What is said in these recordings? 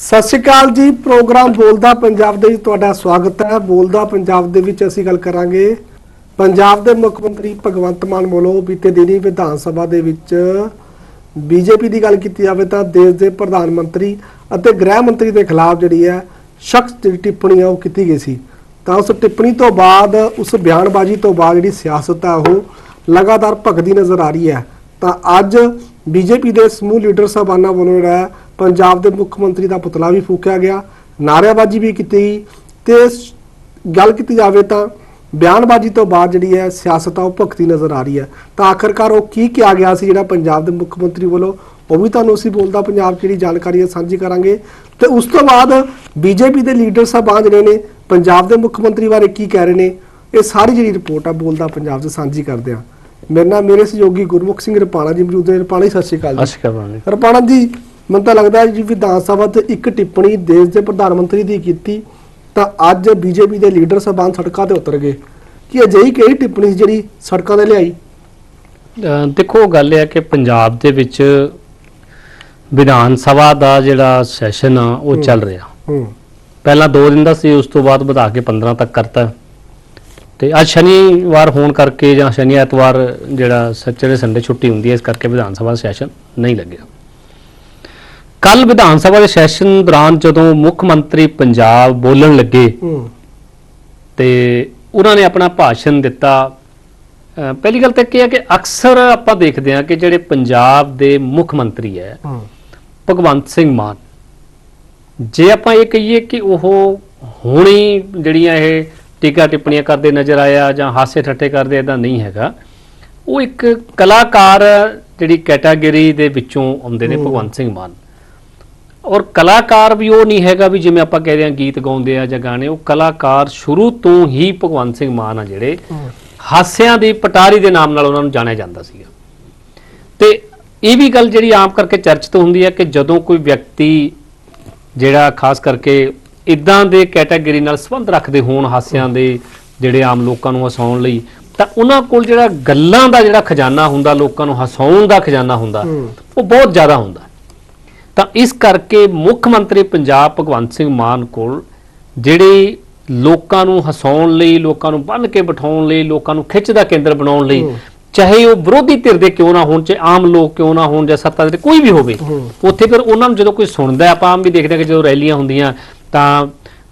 ਸਤਿ ਸ਼੍ਰੀ ਅਕਾਲ ਜੀ, ਪ੍ਰੋਗਰਾਮ ਬੋਲਦਾ ਪੰਜਾਬ ਦੇ ਵਿੱਚ ਤੁਹਾਡਾ ਸਵਾਗਤ ਹੈ। ਬੋਲਦਾ ਪੰਜਾਬ ਦੇ ਵਿੱਚ ਅਸੀਂ ਗੱਲ ਕਰਾਂਗੇ। ਪੰਜਾਬ ਦੇ ਮੁੱਖ ਮੰਤਰੀ ਭਗਵੰਤ ਮਾਨ ਵੱਲੋਂ ਬੀਤੇ ਦਿਨੀ ਵਿਧਾਨ ਸਭਾ ਦੇ ਵਿੱਚ ਬੀਜੇਪੀ ਦੀ ਗੱਲ ਕੀਤੀ ਜਾਵੇ ਤਾਂ ਦੇਸ਼ ਦੇ ਪ੍ਰਧਾਨ ਮੰਤਰੀ ਅਤੇ ਗ੍ਰਹਿ ਮੰਤਰੀ ਦੇ ਖਿਲਾਫ ਜਿਹੜੀ ਹੈ ਸ਼ਖਸ ਜਿਹੜੀ ਟਿੱਪਣੀ ਆ ਉਹ ਕੀਤੀ ਗਈ ਸੀ। ਤਾਂ ਉਸ ਟਿੱਪਣੀ ਤੋਂ ਬਾਅਦ, ਉਸ ਬਿਆਨਬਾਜ਼ੀ ਤੋਂ ਬਾਅਦ ਜਿਹੜੀ ਸਿਆਸਤ ਹੈ ਉਹ ਲਗਾਤਾਰ ਭਖਦੀ ਨਜ਼ਰ ਆ ਰਹੀ ਹੈ। ਤਾਂ ਅੱਜ ਬੀਜੇਪੀ ਦੇ ਸਮੂਹ ਲੀਡਰ ਸਾਹਿਬਾਨਾਂ ਵੱਲੋਂ ਜਿਹੜਾ ਪੰਜਾਬ ਦੇ ਮੁੱਖ ਮੰਤਰੀ ਦਾ ਪੁਤਲਾ ਵੀ ਫੂਕਿਆ ਗਿਆ ਨਾਅਰੇਬਾਜ਼ੀ ਵੀ ਕੀਤੀ ਗਈ ਤੇ ਗੱਲ ਕੀਤੀ ਜਾਵੇ ਤਾਂ ਬਿਆਨਬਾਜ਼ੀ ਤੋਂ ਬਾਅਦ ਜਿਹੜੀ ਹੈ ਸਿਆਸਤ ਆ ਉਹ ਭਖਦੀ ਨਜ਼ਰ ਆ ਰਹੀ ਹੈ। ਤਾਂ ਆਖਰਕਾਰ ਉਹ ਕੀ ਕਿਹਾ ਗਿਆ ਸੀ ਜਿਹੜਾ ਪੰਜਾਬ ਦੇ ਮੁੱਖ ਮੰਤਰੀ ਵੱਲੋਂ ਉਹ ਵੀ ਤੁਹਾਨੂੰ ਅਸੀਂ ਬੋਲਦਾ ਪੰਜਾਬ ਜਿਹੜੀ ਜਾਣਕਾਰੀ ਹੈ ਸਾਂਝੀ ਕਰਾਂਗੇ। ਤੇ ਉਸ ਤੋਂ ਬਾਅਦ ਬੀਜੇਪੀ ਦੇ ਲੀਡਰ ਸਾਹਿਬਾਨ ਜਿਹੜੇ ਨੇ ਪੰਜਾਬ ਦੇ ਮੁੱਖ ਮੰਤਰੀ ਬਾਰੇ ਕੀ ਕਹਿ ਰਹੇ ਨੇ ਇਹ ਸਾਰੀ ਜਿਹੜੀ ਰਿਪੋਰਟ ਆ ਬੋਲਦਾ ਪੰਜਾਬ 'ਚ ਸਾਂਝੀ ਕਰਦੇ ਆ ਮੇਰੇ ਨਾਲ ਮੇਰੇ ਸਹਿਯੋਗੀ ਗੁਰਮੁਖ ਸਿੰਘ ਰਪਾਣਾ ਜੀ ਮੌਜੂਦ ਨੇ। ਰਪਾਣਾ ਜੀ ਸਤਿ ਸ਼੍ਰੀ ਅਕਾਲ ਜੀ। ਰਪਾਣਾ ਜੀ ਮੈਨੂੰ ਤਾਂ ਲੱਗਦਾ ਜੀ ਵਿਧਾਨ ਸਭਾ ਤੇ ਇੱਕ ਟਿੱਪਣੀ ਦੇਸ਼ ਦੇ ਪ੍ਰਧਾਨ ਮੰਤਰੀ ਦੀ ਕੀਤੀ ਤਾਂ ਅੱਜ ਬੀਜੇਪੀ ਦੇ ਲੀਡਰ ਸਭਾਨ ਸੜਕਾਂ ਤੇ ਉਤਰ ਗਏ। ਕਿ ਅਜਿਹੀ ਕਿਹੜੀ ਟਿੱਪਣੀ ਜਿਹੜੀ ਸੜਕਾਂ ਤੇ ਲਿਆਈ? ਦੇਖੋ ਗੱਲ ਇਹ ਹੈ ਕਿ ਪੰਜਾਬ ਦੇ ਵਿੱਚ ਵਿਧਾਨ ਸਭਾ ਦਾ ਜਿਹੜਾ ਸੈਸ਼ਨ ਆ ਉਹ। ਚੱਲ ਰਿਹਾ। ਹੂੰ। ਪਹਿਲਾਂ 2 ਦਿਨ ਦਾ ਸੀ ਉਸ ਤੋਂ ਬਾਅਦ ਵਧਾ ਕੇ 15 ਤੱਕ ਕਰਤਾ। ਤੇ ਅੱਜ ਸ਼ਨੀਵਾਰ ਹੋਣ ਕਰਕੇ ਜਾਂ ਸ਼ਨੀ ਐਤਵਾਰ ਜਿਹੜਾ ਸੈਚਰਡੇ ਸੰਡੇ ਛੁੱਟੀ ਹੁੰਦੀ ਹੈ ਇਸ ਕਰਕੇ ਵਿਧਾਨ ਸਭਾ ਦਾ ਸੈਸ਼ਨ ਨਹੀਂ ਲੱਗਿਆ। ਕੱਲ ਵਿਧਾਨ ਸਭਾ ਦੇ ਸੈਸ਼ਨ ਦੌਰਾਨ ਜਦੋਂ ਮੁੱਖ ਮੰਤਰੀ ਪੰਜਾਬ ਬੋਲਣ ਲੱਗੇ ਤੇ ਉਹਨਾਂ ਨੇ ਆਪਣਾ ਭਾਸ਼ਣ ਦਿੱਤਾ। ਪਹਿਲੀ ਗੱਲ ਤਾਂ ਇਹ ਹੈ ਕਿ ਅਕਸਰ ਆਪਾਂ ਦੇਖਦੇ ਹਾਂ ਕਿ ਜਿਹੜੇ ਪੰਜਾਬ ਦੇ ਮੁੱਖ ਮੰਤਰੀ ਹੈ ਭਗਵੰਤ ਸਿੰਘ ਮਾਨ ਜੇ ਆਪਾਂ ਇਹ ਕਹੀਏ ਕਿ ਉਹ ਹੁਣੀ ਜਿਹੜੀਆਂ ਇਹ ਟੀਕਾ ਟਿੱਪਣੀਆਂ ਕਰਦੇ ਨਜ਼ਰ ਆਇਆ ਜਾਂ ਹਾਸੇ ਠੱਠੇ ਕਰਦੇ ਇਦਾਂ ਨਹੀਂ ਹੈਗਾ। ਉਹ ਇੱਕ ਕਲਾਕਾਰ ਜਿਹੜੀ ਕੈਟਾਗਰੀ ਦੇ ਵਿੱਚੋਂ ਆਉਂਦੇ ਨੇ। ਭਗਵੰਤ ਸਿੰਘ ਮਾਨ। ਔਰ ਕਲਾਕਾਰ ਵੀ ਉਹ ਨਹੀਂ ਹੈਗਾ ਵੀ ਜਿਵੇਂ ਆਪਾਂ ਕਹਿੰਦੇ ਹਾਂ ਗੀਤ ਗਾਉਂਦੇ ਆ ਜਾਂ ਗਾਣੇ ਉਹ ਕਲਾਕਾਰ ਸ਼ੁਰੂ ਤੋਂ ਹੀ ਭਗਵੰਤ ਸਿੰਘ ਮਾਨ ਆ ਜਿਹੜੇ ਹਾਸਿਆਂ ਦੀ ਪਟਾਰੀ ਦੇ ਨਾਮ ਨਾਲ ਉਹਨਾਂ ਨੂੰ ਜਾਣਿਆ ਜਾਂਦਾ ਸੀਗਾ। ਤੇ ਇਹ ਵੀ ਗੱਲ ਜਿਹੜੀ ਆਮ ਕਰਕੇ ਚਰਚਿਤ ਹੁੰਦੀ ਹੈ ਕਿ ਜਦੋਂ ਕੋਈ ਵਿਅਕਤੀ ਜਿਹੜਾ ਖਾਸ ਕਰਕੇ ਇਦਾਂ ਦੇ ਕੈਟਾਗਰੀ ਨਾਲ ਸੰਬੰਧ ਰੱਖਦੇ ਹੋਣ ਹਾਸਿਆਂ ਦੇ ਜਿਹੜੇ ਆਮ ਲੋਕਾਂ ਨੂੰ ਹਸਾਉਣ ਲਈ ਤਾਂ ਉਹਨਾਂ ਕੋਲ ਜਿਹੜਾ ਗੱਲਾਂ ਦਾ ਜਿਹੜਾ ਖਜ਼ਾਨਾ ਹੁੰਦਾ ਲੋਕਾਂ ਨੂੰ ਹਸਾਉਣ ਦਾ ਖਜ਼ਾਨਾ ਹੁੰਦਾ। ਉਹ ਬਹੁਤ ਜ਼ਿਆਦਾ ਹੁੰਦਾ। ਤਾਂ ਇਸ ਕਰਕੇ ਮੁੱਖ ਮੰਤਰੀ ਪੰਜਾਬ ਭਗਵੰਤ ਸਿੰਘ ਮਾਨ ਕੋਲ ਜਿਹੜੇ ਲੋਕਾਂ ਨੂੰ ਹਸਾਉਣ ਲਈ ਲੋਕਾਂ ਨੂੰ ਬੰਨ ਕੇ ਬਿਠਾਉਣ ਲਈ ਲੋਕਾਂ ਨੂੰ ਖਿੱਚ ਦਾ ਕੇਂਦਰ ਬਣਾਉਣ ਲਈ। ਚਾਹੇ ਉਹ ਵਿਰੋਧੀ ਧਿਰ ਦੇ ਕਿਉਂ ਨਾ ਹੋਣ ਚਾਹੇ ਆਮ ਲੋਕ ਕਿਉਂ ਨਾ ਹੋਣ ਜਾਂ ਸੱਤਾ ਦੇ ਕੋਈ ਵੀ ਹੋਵੇ। ਉੱਥੇ ਫਿਰ ਉਹਨਾਂ ਨੂੰ ਜਦੋਂ ਕੋਈ ਸੁਣਦਾ ਆਪਾਂ ਆਮ ਵੀ ਦੇਖਦੇ ਹਾਂ ਕਿ ਜਦੋਂ ਰੈਲੀਆਂ ਹੁੰਦੀਆਂ ਤਾਂ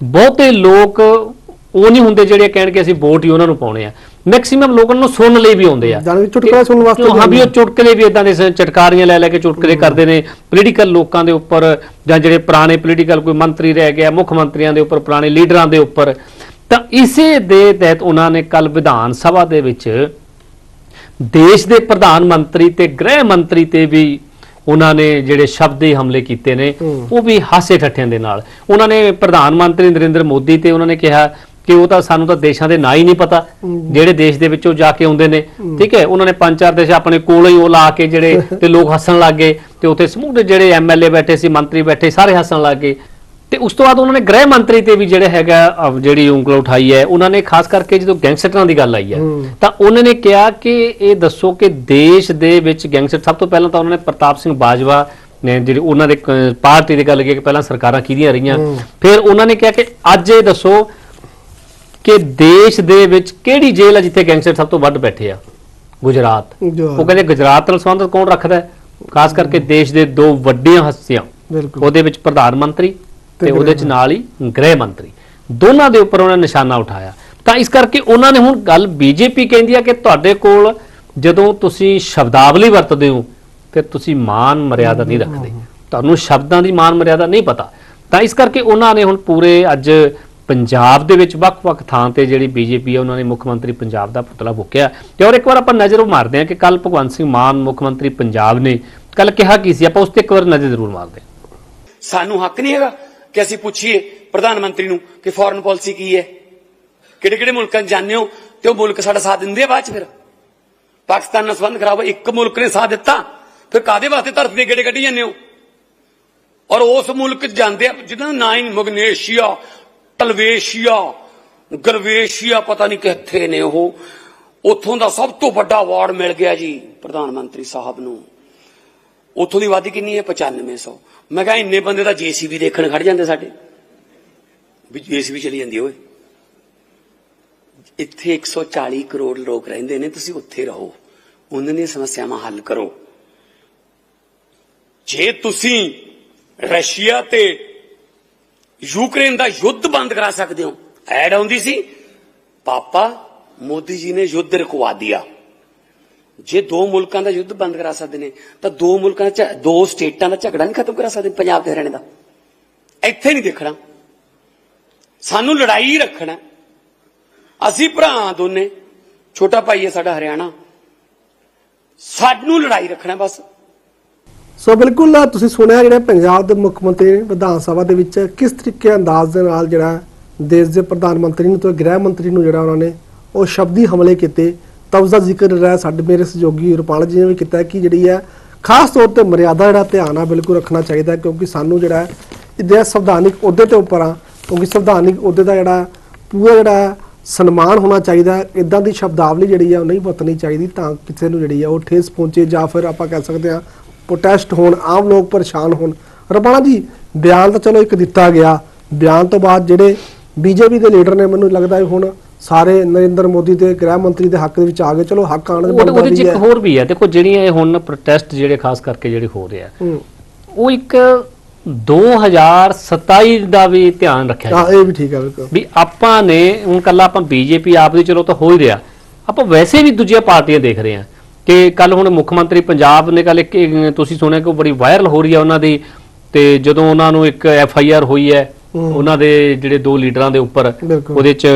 ਬਹੁਤੇ ਲੋਕ ਉਹ ਨਹੀਂ ਹੁੰਦੇ ਜਿਹੜੇ ਕਹਿਣਗੇ ਅਸੀਂ ਵੋਟ ਹੀ ਉਹਨਾਂ ਨੂੰ ਪਾਉਣੇ ਆ ਮੈਕਸਿਮਮ ਲੋਕਾਂ ਨੂੰ ਸੁਣਨ ਲਈ ਵੀ ਆਉਂਦੇ ਆ। ਜਾਣੀ ਕਿ ਚੁਟਕਲਾ ਸੁਣਨ ਵਾਸਤੇ ਹਾਂ ਵੀ ਉਹ ਚੁਟਕਲੇ ਵੀ ਇਦਾਂ ਦੇ ਸ- ਚਟਕਾਰੀਆਂ ਲੈ ਲੈ ਕੇ ਚੁਟਕਲੇ ਕਰਦੇ ਨੇ। ਪੋਲੀਟੀਕਲ ਲੋਕਾਂ ਦੇ ਉੱਪਰ ਜਾਂ ਜਿਹੜੇ ਪੁਰਾਣੇ ਪੋਲੀਟੀਕਲ ਕੋਈ ਮੰਤਰੀ ਰਹਿ ਗਿਆ ਮੁੱਖ ਮੰਤਰੀਆਂ ਦੇ ਉੱਪਰ ਪੁਰਾਣੇ ਲੀਡਰਾਂ ਦੇ ਉੱਪਰ ਤਾਂ ਇਸੇ ਦੇ ਤਹਿਤ ਉਹਨਾਂ ਨੇ ਕੱਲ ਵਿਧਾਨ ਸਭਾ ਦੇ ਵਿੱਚ ਦੇਸ਼ ਦੇ ਪ੍ਰਧਾਨ ਮੰਤਰੀ ਤੇ ਗ੍ਰਹਿ ਮੰਤਰੀ ਤੇ ਵੀ ਉਹਨਾਂ ਨੇ ਜਿਹੜੇ ਸ਼ਬਦੀ ਹਮਲੇ ਕੀਤੇ ਨੇ ਹੂੰ। ਉਹ ਵੀ ਹਾਸੇ ਠੱਠਿਆਂ ਦੇ ਨਾਲ। ਉਹਨਾਂ ਨੇ ਪ੍ਰਧਾਨ ਮੰਤਰੀ ਨਰਿੰਦਰ ਮੋਦੀ ਤੇ ਉਹਨਾਂ ਨੇ ਕਿਹਾ ਕਿ ਉਹ ਤਾਂ ਸਾਨੂੰ ਤਾਂ ਦੇਸ਼ਾਂ ਦੇ ਨਾਂ ਹੀ ਨਹੀਂ ਪਤਾ। ਜਿਹੜੇ ਦੇਸ਼ ਦੇ ਵਿੱਚੋਂ ਜਾ ਕੇ ਆਉਂਦੇ ਨੇ ਠੀਕ ਹੈ ਉਹਨਾਂ ਨੇ ਪੰਜ ਚਾਰ ਦੇਸ਼ ਆਪਣੇ ਕੋਲ ਹੀ ਉਹ ਲਾ ਕੇ ਜਿਹੜੇ ਤੇ ਲੋਕ ਹੱਸਣ ਲੱਗ ਗਏ ਤੇ ਉੱਥੇ ਸਮੂਹ ਦੇ ਜਿਹੜੇ ਐਮਐਲਏ ਬੈਠੇ ਸੀ ਮੰਤਰੀ ਬੈਠੇ ਸਾਰੇ ਹੱਸਣ ਲੱਗ ਗਏ ਤੇ ਉਸ ਤੋਂ ਬਾਅਦ ਉਹਨਾਂ ਨੇ ਗ੍ਰਹਿ ਮੰਤਰੀ ਤੇ ਵੀ ਜਿਹੜੇ ਹੈਗਾ ਜਿਹੜੀ ਉਂਗਲ ਉਠਾਈ ਹੈ ਉਹਨਾਂ ਨੇ ਖਾਸ ਕਰਕੇ ਜਦੋਂ ਗੈਂਗਸਟਰਾਂ ਦੀ ਗੱਲ ਆਈ ਹੈ। ਤਾਂ ਉਹਨਾਂ ਨੇ ਕਿਹਾ ਕਿ ਇਹ ਦੱਸੋ ਕਿ ਦੇਸ਼ ਦੇ ਵਿੱਚ ਗੈਂਗਸਟਰ ਸਭ ਤੋਂ ਪਹਿਲਾਂ ਤਾਂ ਉਹਨਾਂ ਨੇ ਪ੍ਰਤਾਪ ਸਿੰਘ ਬਾਜਵਾ ਨੇ ਜਿਹੜੀ ਉਹਨਾਂ ਦੇ ਪਾਰਟੀ ਦੀ ਗੱਲ ਕੀਤੀ ਕਿ ਪਹਿਲਾਂ ਸਰਕਾਰਾਂ ਕਿਹਦੀਆਂ ਰਹੀਆਂ। ਫਿਰ ਉਹਨਾਂ ਨੇ ਕਿਹਾ ਕਿ ਅੱਜ ਇਹ ਦੱਸੋ ਕਿ ਦੇਸ਼ ਦੇ ਵਿੱਚ ਕਿਹੜੀ ਜੇਲ੍ਹ ਹੈ ਜਿੱਥੇ ਗੈਂਗਸਟਰ ਸਭ ਤੋਂ ਵੱਧ ਬੈਠੇ ਆ? ਗੁਜਰਾਤ। ਉਹ ਕਹਿੰਦੇ ਗੁਜਰਾਤ ਨਾਲ ਸੰਬੰਧ ਕੌਣ ਰੱਖਦਾ ਹੈ? ਖਾਸ ਕਰਕੇ ਦੇਸ਼ ਦੇ ਦੋ ਵੱਡੀਆਂ ਹਸਤੀਆਂ ਉਹਦੇ ਵਿੱਚ ਪ੍ਰਧਾਨ ਮੰਤਰੀ ਤੇ ਤੇ ਉਹਦੇ ਚ ਨਾਲ ਹੀ ਗ੍ਰਹਿ ਮੰਤਰੀ। ਦੋਨਾਂ ਦੇ ਉੱਪਰ ਉਹਨਾਂ ਨੇ ਨਿਸ਼ਾਨਾ ਉਠਾਇਆ। ਤਾਂ ਇਸ ਕਰਕੇ ਉਹਨਾਂ ਨੇ ਹੁਣ ਗੱਲ ਬੀਜੇਪੀ ਕਹਿੰਦੀ ਆ ਕਿ ਤੁਹਾਡੇ ਕੋਲ ਜਦੋਂ ਤੁਸੀਂ ਸ਼ਬਦਾਵਲੀ ਵਰਤਦੇ ਹੋ ਫਿਰ ਤੁਸੀਂ ਮਾਨ ਮਰਿਆਦਾ ਨਹੀਂ ਰੱਖਦੇ। ਤੁਹਾਨੂੰ ਸ਼ਬਦਾਂ ਦੀ ਮਾਨ ਮਰਿਆਦਾ ਨਹੀਂ ਪਤਾ। ਤਾਂ ਇਸ ਕਰਕੇ ਉਹਨਾਂ ਨੇ ਹੁਣ ਪੂਰੇ ਅੱਜ ਪੰਜਾਬ ਦੇ ਵਿੱਚ ਵੱਖ-ਵੱਖ ਥਾਂ ਤੇ ਜਿਹੜੀ ਬੀਜੇਪੀ ਹੈ ਉਹਨਾਂ ਨੇ ਮੁੱਖ ਮੰਤਰੀ ਪੰਜਾਬ ਦਾ ਪੁਤਲਾ ਫੂਕਿਆ ਤੇ ਔਰ ਇੱਕ ਵਾਰ ਆਪਾਂ ਨਜ਼ਰ ਮਾਰਦੇ ਹਾਂ ਕਿ ਕੱਲ ਭਗਵੰਤ ਸਿੰਘ ਮਾਨ ਮੁੱਖ ਮੰਤਰੀ ਪੰਜਾਬ ਨੇ ਕੱਲ ਕਿਹਾ ਕੀ ਸੀ? ਆਪਾਂ ਉਸ ਤੇ ਇੱਕ ਵਾਰ ਨਜ਼ਰ ਜ਼ਰੂਰ ਮਾਰਦੇ ਸਾਨੂੰ ਹੱਕ ਨਹੀਂ ਹੈਗਾ ਕਿ ਅਸੀਂ ਪੁੱਛੀਏ ਪ੍ਰਧਾਨ ਮੰਤਰੀ ਨੂੰ ਕਿ ਫੋਰਨ ਪਾਲਿਸੀ ਕੀ ਹੈ। ਕਿਹੜੇ ਕਿਹੜੇ ਮੁਲਕਾਂ 'ਚ ਜਾਂਦੇ ਹੋ ਤੇ ਉਹ ਮੁਲਕ ਸਾਡਾ ਸਾਥ ਦਿੰਦੇ ਆ ਬਾਅਦ ਚ ਫਿਰ? ਪਾਕਿਸਤਾਨ ਨਾਲ ਸੰਬੰਧ ਖਰਾਬ ਹੋਏ, ਇੱਕ ਮੁਲਕ ਨੇ ਸਾਥ ਦਿੱਤਾ ਫਿਰ ਕਾਦੇ ਵਾਸਤੇ ਧਰਤੀ ਦੇ ਗੇੜੇ ਕੱਢੀ ਜਾਂਦੇ ਹੋ? ਔਰ ਉਸ ਮੁਲਕ ਜਾਂਦੇ ਆ ਜਿਹਦਾ ਨਾਂ ਮਗਨੇਸ਼ੀਆ ਟਲਵੇਸ਼ੀਆ ਗਰਵੇਸ਼ੀਆ ਪਤਾ ਨਹੀਂ ਕਿੱਥੇ ਨੇ ਉਹ। ਉੱਥੋਂ ਦਾ ਸਭ ਤੋਂ ਵੱਡਾ ਅਵਾਰਡ ਮਿਲ ਗਿਆ ਜੀ ਪ੍ਰਧਾਨ ਮੰਤਰੀ ਸਾਹਿਬ ਨੂੰ। ਉੱਥੋਂ ਦੀ ਆਬਾਦੀ ਕਿੰਨੀ ਹੈ? 9500 ਮੈਂ ਕਿਹਾ ਇੰਨੇ ਬੰਦੇ ਤਾਂ ਜੀਸੀਬੀ ਦੇਖਣ ਖੜ ਜਾਂਦੇ ਸਾਡੇ। ਵੀ ਜੀਸੀਬੀ ਚਲੀ ਜਾਂਦੀ ਓਏ। ਇੱਥੇ 140 ਕਰੋੜ ਲੋਕ ਰਹਿੰਦੇ ਨੇ, ਤੁਸੀਂ ਉੱਥੇ ਰਹੋ। ਉਹਨਾਂ ਦੀਆਂ ਸਮੱਸਿਆਵਾਂ ਹੱਲ ਕਰੋ। ਜੇ ਤੁਸੀਂ ਰਸ਼ੀਆ ਤੇ ਯੂਕਰੇਨ ਦਾ ਯੁੱਧ ਬੰਦ ਕਰਾ ਸਕਦੇ ਹੋ। ਐਡ ਆਉਂਦੀ ਸੀ, ਪਾਪਾ ਮੋਦੀ ਜੀ ਨੇ ਯੁੱਧ ਰੁਕਵਾ ਦਿਆ। ਜੇ ਦੋ ਮੁਲਕਾਂ ਦਾ ਯੁੱਧ ਬੰਦ ਕਰਾ ਸਕਦੇ ਨੇ, ਤਾਂ ਦੋ ਮੁਲਕਾਂ ਚ ਦੋ ਸਟੇਟਾਂ ਦਾ ਝਗੜਾ ਨਹੀਂ ਖਤਮ ਕਰਾ ਸਕਦੇ ਪੰਜਾਬ ਤੇ ਹਰਿਆਣੇ ਦਾ। ਇੱਥੇ ਨਹੀਂ ਦੇਖਣਾ। ਸਾਨੂੰ ਲੜਾਈ ਰੱਖਣਾ। ਅਸੀਂ ਭਰਾ ਦੋਨੇ, ਛੋਟਾ ਭਾਈ ਹੈ ਸਾਡਾ ਹਰਿਆਣਾ। ਸਾਨੂੰ ਲੜਾਈ ਰੱਖਣਾ ਬਸ। ਸੋ ਬਿਲਕੁਲ, ਤੁਸੀਂ ਸੁਣਿਆ ਜਿਹੜਾ ਪੰਜਾਬ ਦੇ ਮੁੱਖ ਮੰਤਰੀ ਨੇ ਵਿਧਾਨ ਸਭਾ ਦੇ ਵਿੱਚ ਕਿਸ ਤਰੀਕੇ ਅੰਦਾਜ਼ ਦੇ ਨਾਲ ਜਿਹੜਾ ਦੇਸ਼ ਦੇ ਪ੍ਰਧਾਨ ਮੰਤਰੀ ਨੂੰ ਤੇ ਗ੍ਰਹਿ ਮੰਤਰੀ ਨੂੰ ਜਿਹੜਾ ਉਹਨਾਂ ਨੇ ਉਹ ਸ਼ਬਦੀ ਹਮਲੇ ਕੀਤੇ। ਤਾਂ ਉਸ ਦਾ ਜ਼ਿਕਰ ਰਿਹਾ ਸਾਡੇ ਮੇਰੇ ਸਹਿਯੋਗੀ ਰੁਪਾਲ ਜੀ ਨੇ ਵੀ ਕੀਤਾ ਕਿ ਜਿਹੜੀ ਹੈ ਖਾਸ ਤੌਰ ਤੇ ਮਰਿਆਦਾ ਜਿਹੜਾ ਧਿਆਨ ਆ ਬਿਲਕੁਲ ਰੱਖਣਾ ਚਾਹੀਦਾ ਕਿਉਂਕਿ ਸਾਨੂੰ ਜਿਹੜਾ ਹੈ ਇਹਦੇ ਸੰਵਿਧਾਨਿਕ ਅਹੁਦੇ ਤੇ ਉੱਪਰ ਆ, ਕਿਉਂਕਿ ਸੰਵਿਧਾਨਿਕ ਅਹੁਦੇ ਦਾ ਜਿਹੜਾ ਪੂਰਾ ਜਿਹੜਾ ਸਨਮਾਨ ਹੋਣਾ ਚਾਹੀਦਾ ਇਦਾਂ ਦੀ ਸ਼ਬਦਾਵਲੀ ਜਿਹੜੀ ਆ ਉਹ ਨਹੀਂ ਵਰਤਣੀ ਚਾਹੀਦੀ ਤਾਂ ਕਿਸੇ ਨੂੰ ਜਿਹੜੀ ਆ ਉਹ ਠੇਸ ਪਹੁੰਚੇ ਜਾਂ ਫਿਰ ਆਪਾਂ ਕਹਿ ਸਕਦੇ ਆ ਪ੍ਰੋਟੈਸਟ ਹੋਣ ਆਮ ਲੋਕ ਪਰੇਸ਼ਾਨ ਹੋਣ। ਰਬਾਣਾ ਜੀ ਬਿਆਨ ਤਾਂ ਚਲੋ ਇੱਕ ਦਿੱਤਾ ਗਿਆ। ਬਿਆਨ ਤੋਂ ਬਾਅਦ ਜਿਹੜੇ ਬੀਜੇਪੀ ਦੇ ਲੀਡਰ ਨੇ ਮੈਨੂੰ ਲੱਗਦਾ ਹੈ ਹੁਣ ਸਾਰੇ ਨਰਿੰਦਰ ਮੋਦੀ ਤੇ ਗ੍ਰਹਿ ਮੰਤਰੀ ਦੇ ਹੱਕ ਦੇ ਵਿੱਚ ਆ ਗਏ। ਚਲੋ ਹੱਕ ਆਣ ਦੇ ਉਹਦੇ ਉਹਦੇ ਚ ਇੱਕ ਹੋਰ ਵੀ ਹੈ। ਦੇਖੋ ਜਿਹੜੀਆਂ ਇਹ ਹੁਣ ਪ੍ਰੋਟੈਸਟ ਜਿਹੜੇ ਖਾਸ ਕਰਕੇ ਜਿਹੜੇ ਹੋ ਰਿਹਾ ਹੂੰ। ਉਹ ਇੱਕ 2027 ਦਾ ਵੀ ਧਿਆਨ ਰੱਖਿਆ ਹਾਂ ਇਹ ਵੀ ਠੀਕ ਹੈ ਬਿਲਕੁਲ। ਵੀ ਆਪਾਂ ਨੇ ਹੁਣ ਕੱਲਾ ਆਪਾਂ ਬੀਜੇਪੀ ਆਪ ਦੀ ਚਲੋ ਤਾਂ ਹੋ ਹੀ ਰਿਹਾ। ਆਪਾਂ ਵੈਸੇ ਵੀ ਦੂਜੀਆਂ ਪਾਰਟੀਆਂ ਦੇਖ ਰਹੇ ਹਾਂ। ਕਿ ਕੱਲ ਹੁਣ ਮੁੱਖ ਮੰਤਰੀ ਪੰਜਾਬ ਨੇ ਕੱਲ ਇੱਕ ਤੁਸੀਂ ਸੁਣਿਆ ਕਿ ਉਹ ਬੜੀ ਵਾਇਰਲ ਹੋ ਰਹੀ ਹੈ ਉਹਨਾਂ ਦੀ ਤੇ ਜਦੋਂ ਉਹਨਾਂ ਨੂੰ ਇੱਕ ਐਫ ਆਈ ਆਰ ਹੋਈ ਹੈ। ਉਹਨਾਂ ਦੇ ਜਿਹੜੇ ਦੋ ਲੀਡਰਾਂ ਦੇ ਉੱਪਰ। ਉਹਦੇ ਚ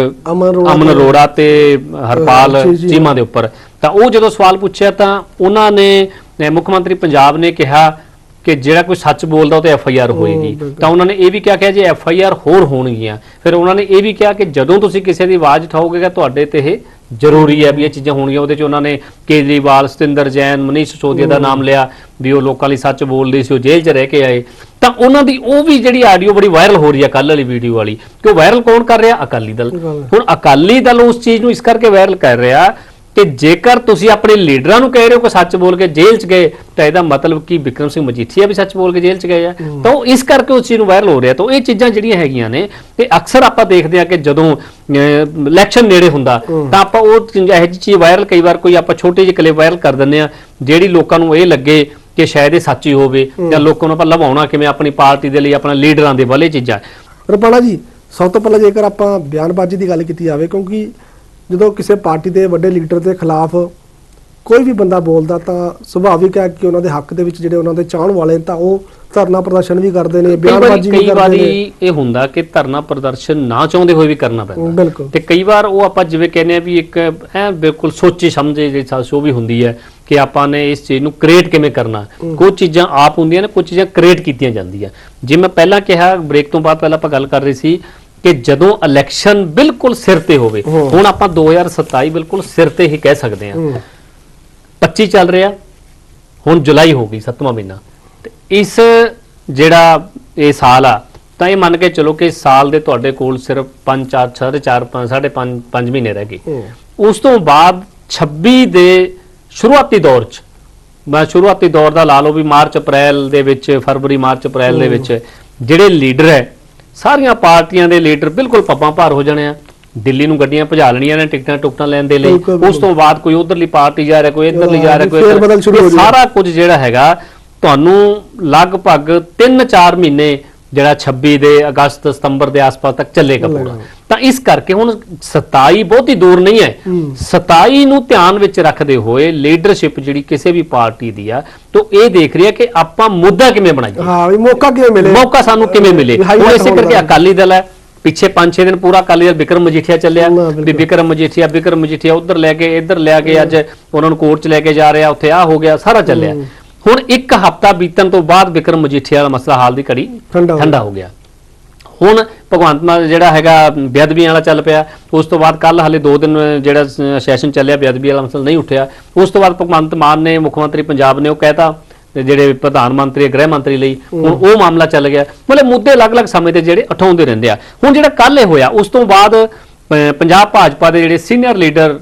ਅਮਨ ਅਰੋੜਾ ਤੇ- ਹਰਪਾਲ। ਚੀਮਾ ਦੇ ਉੱਪਰ ਤਾਂ ਉਹ ਜਦੋਂ ਸਵਾਲ ਪੁੱਛਿਆ ਤਾਂ ਉਹਨਾਂ ਨੇ ਮੁੱਖ ਮੰਤਰੀ ਪੰਜਾਬ ਨੇ ਕਿਹਾ ਕਿ ਜਿਹੜਾ ਕੋਈ ਸੱਚ ਬੋਲਦਾ ਉਹ ਤੇ ਐਫ ਆਈ ਆਰ ਹੋਏਗੀ। ਤਾਂ ਉਹਨਾਂ ਨੇ ਇਹ ਵੀ ਕਿਹਾ ਕਿ ਜੇ ਐਫ ਆਈ ਆਰ ਹੋਰ ਹੋਣਗੀਆਂ ਫਿਰ ਉਹਨਾਂ ਨੇ ਇਹ ਵੀ ਕਿਹਾ ਕਿ ਜਦੋਂ ਤੁਸੀਂ ਕਿਸੇ ਦੀ ਆਵਾਜ਼ ਉਠਾਓਗੇ ਤਾਂ ਤੁਹਾਡੇ ਤੇ ਇਹ ਜ਼ਰੂਰੀ ਹੈ ਵੀ ਇਹ ਚੀਜ਼ਾਂ ਹੋਣਗੀਆਂ। ਉਹਦੇ ਚ ਉਹਨਾਂ ਨੇ ਕੇਜਰੀਵਾਲ ਸਤਿੰਦਰ ਜੈਨ ਮਨੀਸ਼ ਸਿਸੋਦੀਆ ਦਾ ਨਾਮ ਲਿਆ ਵੀ ਉਹ ਲੋਕਾਂ ਲਈ ਸੱਚ ਬੋਲਦੇ ਸੀ ਉਹ ਜੇਲ੍ਹ 'ਚ ਰਹਿ ਕੇ ਆਏ। ਤਾਂ ਉਹਨਾਂ ਦੀ ਉਹ ਵੀ ਜਿਹੜੀ ਆਡੀਓ ਬੜੀ ਵਾਇਰਲ ਹੋ ਰਹੀ ਹੈ ਕੱਲ ਵਾਲੀ ਵੀਡੀਓ ਵਾਲੀ ਕਿ ਉਹ ਵਾਇਰਲ ਕੌਣ ਕਰ ਰਿਹਾ? ਅਕਾਲੀ ਦਲ। ਹੁਣ ਅਕਾਲੀ ਦਲ ਉਸ ਚੀਜ਼ ਨੂੰ ਇਸ ਕਰਕੇ ਵਾਇਰਲ ਕਰ ਰਿਹਾ ਕਿ ਜੇਕਰ ਤੁਸੀਂ ਆਪਣੇ ਲੀਡਰਾਂ ਨੂੰ ਕਹਿ ਰਹੇ ਹੋ ਕਿ ਸੱਚ ਬੋਲ ਕੇ ਜੇਲ੍ਹ 'ਚ ਗਏ ਤਾਂ ਇਹਦਾ ਮਤਲਬ ਕਿ ਵਿਕਰਮ ਸਿੰਘ ਮਜੀਠੀਆ ਵੀ ਸੱਚ ਬੋਲ ਕੇ ਜੇਲ੍ਹ 'ਚ ਗਏ ਆ? ਤਾਂ ਉਹ ਇਸ ਕਰਕੇ ਉਸ ਚੀਜ਼ ਨੂੰ ਵਾਇਰਲ ਹੋ ਰਿਹਾ। ਤਾਂ ਇਹ ਚੀਜ਼ਾਂ ਜਿਹੜੀਆਂ ਹੈਗੀਆਂ ਨੇ ਤੇ ਅਕਸਰ ਆਪਾਂ ਦੇਖਦੇ ਆ ਕਿ ਜਦੋਂ ਇਲੈਕਸ਼ਨ ਨੇੜੇ ਹੁੰਦਾ ਤਾਂ ਆਪਾਂ ਉਹ ਇਹੋ ਚੀਜ਼ ਵਾਇਰਲ ਕਈ ਵਾਰ ਕੋਈ ਆਪਾਂ ਛੋਟੇ ਜਿਹੇ ਕਲਿੱਪ ਵਾਇਰਲ ਕਰ ਦਿੰਦੇ ਆ ਜਿਹੜੀ ਲੋਕਾਂ ਨੂੰ ਇਹ ਲੱਗੇ ਕਿ ਸ਼ਾਇਦ ਇਹ ਸੱਚੀ ਹੋਵੇ ਜਾਂ ਲੋਕਾਂ ਨੂੰ ਆਪਾਂ ਲਵਾਉਣਾ ਕਿਵੇਂ ਆਪਣੀ ਪਾਰਟੀ ਦੇ ਲਈ ਆਪਣਾ ਲੀਡਰਾਂ ਦੇ ਵਾਲੇ ਚੀਜ਼ਾਂ। ਰਪਾਲਾ ਜੀ ਸਭ ਤੋਂ ਪਹਿਲਾਂ ਜੇਕਰ ਆਪਾਂ ਬਿਆਨਬਾਜ਼ੀ ਦੀ ਗੱਲ ਕੀਤੀ ਜਾਵੇ ਕਿਉਂਕਿ ਜਦੋਂ ਕਿਸੇ ਪਾਰਟੀ ਦੇ ਵੱਡੇ ਲੀਡਰ ਦੇ ਖਿਲਾਫ ਕੋਈ ਵੀ ਬੰਦਾ ਬੋਲਦਾ ਤਾਂ ਸੁਭਾਵਿਕ ਹੈ ਕਿ ਉਹਨਾਂ ਦੇ ਹੱਕ ਦੇ ਵਿੱਚ ਜਿਹੜੇ ਉਹਨਾਂ ਦੇ ਚਾਹਣ ਵਾਲੇ ਤਾਂ ਉਹ ਧਰਨਾ ਪ੍ਰਦਰਸ਼ਨ ਵੀ ਕਰਦੇ ਨੇ ਬਿਆਨਬਾਜ਼ੀ ਵੀ ਕਰਦੇ ਨੇ। ਇਹ ਹੁੰਦਾ ਕਿ ਧਰਨਾ ਪ੍ਰਦਰਸ਼ਨ ਨਾ ਚਾਹੁੰਦੇ ਹੋਏ ਵੀ ਕਰਨਾ ਪੈਂਦਾ। ਤੇ ਕਈ ਵਾਰ ਉਹ ਆਪਾਂ ਜਿਵੇਂ ਕਹਿੰਦੇ ਆ ਵੀ ਇੱਕ ਐ ਬਿਲਕੁਲ ਸੋਚੀ ਸਮਝੇ ਜਿਹੜੀ ਸਾ- ਸ਼ੋ ਵੀ ਹੁੰਦੀ ਹੈ ਕਿ ਆਪਾਂ ਨੇ ਇਸ ਚੀਜ਼ ਨੂੰ ਕ੍ਰੀਏਟ ਕਿਵੇਂ ਕਰਨਾ। ਕੁਝ ਚੀਜ਼ਾਂ ਆਪ ਹੁੰਦੀਆਂ ਨੇ ਕੁਝ ਚੀਜ਼ਾਂ ਕ੍ਰੀਏਟ ਕੀਤੀਆਂ ਜਾਂਦੀਆਂ। ਜਿਵੇਂ ਮੈਂ ਪਹਿਲਾਂ ਕਿਹਾ ਬ੍ਰੇਕ ਤੋਂ ਬਾਅਦ ਪਹਿਲਾਂ ਆਪਾਂ ਗੱਲ ਕਰ ਰਹੇ ਸੀ ਕਿ ਜਦੋਂ ਇਲੈਕਸ਼ਨ ਬਿਲਕੁਲ ਸਿਰ ਤੇ ਹੋਵੇ। ਹੁਣ ਆਪਾਂ 2027 ਬਿਲਕੁਲ ਸਿਰ ਤੇ ਹੀ ਕਹਿ ਸਕਦੇ ਹਾਂ ਹੂੰ। 25 ਚੱਲ ਰਿਹਾ ਹੁਣ ਜੁਲਾਈ ਹੋ ਗਈ 7ਵਾਂ ਮਹੀਨਾ ਤੇ ਇਸ ਜਿਹੜਾ ਇਹ ਸਾਲ ਆ ਤਾਂ ਇਹ ਮੰਨ ਕੇ ਚਲੋ ਕਿ ਸਾਲ ਦੇ ਤੁਹਾਡੇ ਕੋਲ ਸਿਰਫ 5 4 4 4 5 5.5 5 ਮਹੀਨੇ ਰਹਿ ਗਏ। ਉਸ ਤੋਂ ਬਾਅਦ 26 ਦੇ ਸ਼ੁਰੂਆਤੀ ਦੌਰ 'ਚ ਮੈਂ ਸ਼ੁਰੂਆਤੀ ਦੌਰ ਦਾ ਲਾ ਲਓ ਵੀ ਮਾਰਚ ਅਪ੍ਰੈਲ ਦੇ ਵਿੱਚ ਫਰਵਰੀ ਮਾਰਚ ਅਪ੍ਰੈਲ ਦੇ ਵਿੱਚ ਜਿਹੜੇ ਲੀਡਰ ਹੈ ਸਾਰੀਆਂ ਪਾਰਟੀਆਂ ਦੇ ਲੀਡਰ ਬਿਲਕੁਲ ਪੱਪਾਂ ਭਾਰ ਹੋ ਜਾਣੇ ਆ। ਦਿੱਲੀ ਨੂੰ ਗੱਡੀਆਂ ਭਜਾ ਲੈਣੀਆਂ ਨੇ ਟਿਕਟਾਂ ਟੁਕਟਾਂ ਲੈਣ ਦੇ ਲਈ। ਬਿਲਕੁਲ, ਉਸ ਤੋਂ ਬਾਅਦ ਕੋਈ ਉਧਰਲੀ ਪਾਰਟੀ ਜਾ ਰਿਹਾ ਕੋਈ ਇੱਧਰਲੀ ਜਾ ਰਿਹਾ ਕੋਈ ਫੇਰ ਇੱਧਰ- ਬਦਲ ਸ਼ੁਰੂ ਹੋ ਇਹ ਜਾਊ। ਸਾਰਾ ਕੁਝ ਜਿਹੜਾ ਹੈਗਾ ਤੁਹਾਨੂੰ ਲਗਭਗ 3-4 ਮਹੀਨੇ ਜਿਹੜਾ 26 ਦੇ ਅਗਸਤ ਸਤੰਬਰ ਦੇ ਆਸ-ਪਾਸ ਤੱਕ ਚੱਲੇਗਾ ਪੂਰਾ। ਤਾਂ ਇਸ ਕਰਕੇ ਹੁਣ 27 ਬਹੁਤੀ ਦੂਰ ਨਹੀਂ ਹੈ। ਹੂੰ। 27 ਨੂੰ ਧਿਆਨ ਵਿੱਚ ਰੱਖਦੇ ਹੋਏ ਲੀਡਰਸ਼ਿਪ ਜਿਹੜੀ ਕਿਸੇ ਵੀ ਪਾਰਟੀ ਦੀ ਆ ਤੋਂ ਇਹ ਦੇਖ ਰਹੀ ਹੈ ਕਿ ਆਪਾਂ ਮੁੱਦਾ ਕਿਵੇਂ ਬਣਾਈਏ। ਹਾਂ ਵੀ ਮੌਕਾ ਕਿਵੇਂ ਮਿਲੇ? ਮੌਕਾ ਸਾਨੂੰ ਕਿਵੇਂ ਮਿਲੇ? ਹੁਣ ਇਸੇ ਕਰਕੇ। ਅਕਾਲੀ ਦਲ ਹੈ। ਪਿੱਛੇ 5-6 ਦਿਨ ਪੂਰਾ ਅਕਾਲੀ ਦਲ ਵਿਕਰਮ ਮਜੀਠੀਆ ਚੱਲਿਆ। ਵੀ ਵਿਕਰਮ ਮਜੀਠੀਆ ਵਿਕਰਮ ਮਜੀਠੀਆ ਉਧਰ ਲੈ ਕੇ ਇੱਧਰ ਲਿਆ ਕੇ ਅੱਜ ਉਹਨਾਂ ਨੂੰ ਕੋਰਟ 'ਚ ਲੈ ਕੇ ਜਾ ਰਿਹਾ ਉੱਥੇ ਆ ਹੋ ਗਿਆ ਸਾਰਾ ਚੱਲਿਆ। ਹੁਣ ਇੱਕ ਹਫਤਾ ਬੀਤਣ ਤੋਂ ਬਾਅਦ ਵਿਕਰਮ ਮਜੀਠੀਆ ਦਾ ਮਸਲਾ ਹਾਲ ਦੀ ਘੜੀ ਠੰਡਾ ਹੋ ਠੰਡਾ ਹੋ ਗਿਆ। ਹੁਣ ਭਗਵੰਤ ਮਾਨ ਜਿਹੜਾ ਹੈਗਾ ਬੇਅਦਬੀ ਵਾਲਾ ਚੱਲ ਪਿਆ। ਉਸ ਤੋਂ ਬਾਅਦ ਕੱਲ ਹਲੇ 2 ਦਿਨ ਜਿਹੜਾ ਸ- ਸੈਸ਼ਨ ਚੱਲਿਆ ਬੇਅਦਬੀ ਵਾਲਾ ਮਸਲਾ ਨਹੀਂ ਉੱਠਿਆ। ਉਸ ਤੋਂ ਬਾਅਦ ਭਗਵੰਤ ਮਾਨ ਨੇ ਮੁੱਖ ਮੰਤਰੀ ਪੰਜਾਬ ਨੇ ਉਹ ਕਹਿਤਾ ਤੇ ਜਿਹੜੇ ਪ੍ਰਧਾਨ ਮੰਤਰੀ ਗ੍ਰਹਿ ਮੰਤਰੀ ਲਈ ਹੁਣ ਉਹ ਮਾਮਲਾ ਚੱਲ ਗਿਆ। ਮਤਲਬ ਮੁੱਦੇ ਅਲੱਗ-ਅਲੱਗ ਸਮੇਂ ਤੇ ਜਿਹੜੇ ਉਠਾਉਂਦੇ ਰਹਿੰਦੇ ਆ। ਹੁਣ ਜਿਹੜਾ ਕੱਲ ਇਹ ਹੋਇਆ ਉਸ ਤੋਂ ਬਾਅਦ ਪੰਜਾਬ ਭਾਜਪਾ ਦੇ ਜਿਹੜੇ ਸੀਨੀਅਰ ਲੀਡਰ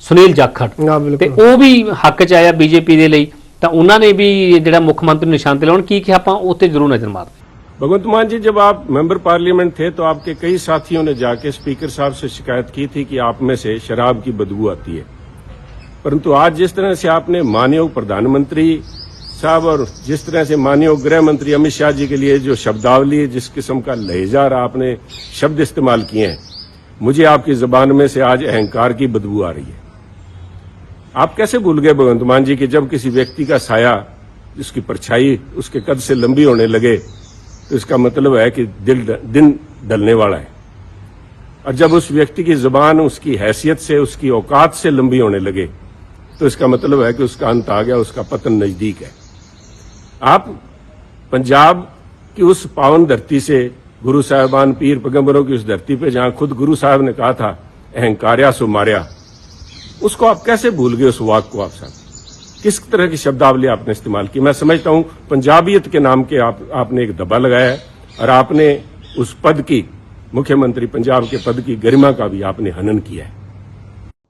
ਸੁਨੀਲ ਜਾਖੜ ਹਾਂ ਤੇ ਬਿਲਕੁਲ ਉਹ ਵੀ ਹੱਕ ਚ ਆਇਆ ਬੀਜੇਪੀ ਦੇ ਲਈ। ਤਾਂ ਉਹਨਾਂ ਨੇ ਵੀ ਜਿਹੜਾ ਮੁੱਖ ਮੰਤਰੀ ਨੂੰ ਨਿਸ਼ਾਨ ਤੇ ਲਾਉਣ ਕੀ ਕਿਹਾ ਆਪਾਂ ਉੱਤੇ ਜ਼ਰੂਰ ਨਜ਼ਰ ਮਾਰਦੇ भगवंत मान जी जब आप मेंबर पार्लियामेंट थे तो आपके कई साथियों ने जाके स्पीकर साहब से शिकायत की थी कि आप में से शराब की बदबू आती है परंतु आज जिस तरह से आपने मानयोग प्रधानमंत्री साहब और जिस तरह से मानयोग गृह मंत्री अमित शाह जी के लिए जो शब्दावली जिस किस्म का लहजा और आपने शब्द इस्तेमाल किए हैं मुझे आपकी जबान में से आज अहंकार की बदबू आ रही है आप कैसे भूल गए भगवंत मान जी कि जब किसी व्यक्ति का साया, उसकी परछाई उसके कद से लंबी होने लगे तो इसका मतलब है कि दिल दिन डलने वाला है। और जब उस व्यक्ति की ज़ुबान उसकी हैसियत से, उसकी औकात से लंबी होने लगे तो इसका मतलब है कि उसका अंत आ गया, उसका पतन नज़दीक है। आप पंजाब की उस पावन धरती से गुरु साहिबान पीर पैगम्बरों की उस धरती पे जहाँ खुद गुरु साहब ने कहा था अहंकार्या सो मार्या। उसको आप कैसे भूल गए उस वाक को आप साहब किस तरह की शब्दावली आपने इस्तेमाल की मैं समझता हूं पंजाबियत के नाम के आप आपने एक दबा लगाया है और आपने उस पद की मुख्यमंत्री पंजाब के पद की गरिमा का भी आपने हनन किया है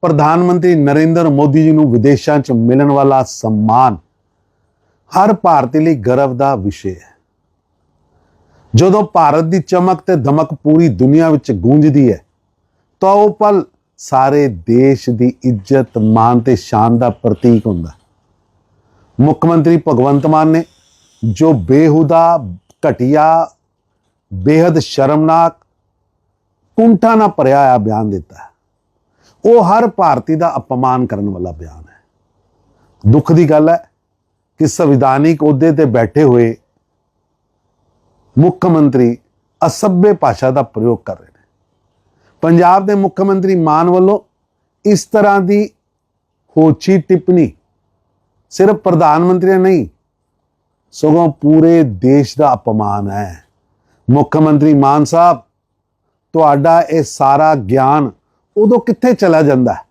ਪ੍ਰਧਾਨ ਮੰਤਰੀ ਨਰਿੰਦਰ ਮੋਦੀ ਜੀ ਨੂੰ ਵਿਦੇਸ਼ਾਂ 'ਚ ਮਿਲਣ ਵਾਲਾ ਸਨਮਾਨ ਹਰ ਭਾਰਤੀ ਲਈ ਗਰਵ ਦਾ ਵਿਸ਼ੇ ਹੈ ਜਦੋਂ ਭਾਰਤ ਦੀ ਚਮਕ ਤੇ ਧਮਕ ਪੂਰੀ ਦੁਨੀਆ ਵਿੱਚ ਗੂੰਜਦੀ ਹੈ ਤਾਂ ਉਹ ਪਲ ਸਾਰੇ ਦੇਸ਼ ਦੀ ਇੱਜ਼ਤ ਮਾਨ ਤੇ ਸ਼ਾਨ ਦਾ ਪ੍ਰਤੀਕ ਹੁੰਦਾ। ਮੁੱਖ ਮੰਤਰੀ ਭਗਵੰਤ ਮਾਨ ਨੇ, ਜੋ ਬੇਹੁਦਾ, ਘਟਿਆ ਬੇहद ਸ਼ਰਮਨਾਕ, ਕੁੰਠਾ ਨਾਲ ਭਰਿਆ ਆ ਬਿਆਨ ਦਿੱਤਾ ਉਹ ਹਰ ਭਾਰਤੀ ਦਾ ਅਪਮਾਨ ਕਰਨ ਵਾਲਾ ਬਿਆਨ ਹੈ। ਦੁੱਖ ਦੀ ਗੱਲ ਹੈ ਕਿ ਸੰਵਿਧਾਨਿਕ ਅਹੁਦੇ ਤੇ ਬੈਠੇ ਹੋਏ ਮੁੱਖ ਮੰਤਰੀ ਅਸੱਭੇ ਭਾਸ਼ਾ ਦਾ ਪ੍ਰਯੋਗ ਕਰ ਰਹੇ ਪੰਜਾਬ ਦੇ ਮੁੱਖ ਮੰਤਰੀ ਮਾਨ ਵੱਲੋਂ ਇਸ ਤਰ੍ਹਾਂ ਦੀ ਹੋਛੀ ਟਿੱਪਣੀ ਸਿਰਫ ਪ੍ਰਧਾਨ ਮੰਤਰੀ ਨਹੀਂ, ਸਗੋਂ ਪੂਰੇ ਦੇਸ਼ ਦਾ ਅਪਮਾਨ ਹੈ। ਮੁੱਖ ਮੰਤਰੀ ਮਾਨ ਸਾਹਿਬ, ਤੁਹਾਡਾ ਇਹ ਸਾਰਾ ਗਿਆਨ ਉਦੋਂ ਕਿੱਥੇ ਚਲਾ ਜਾਂਦਾ? ਹੈ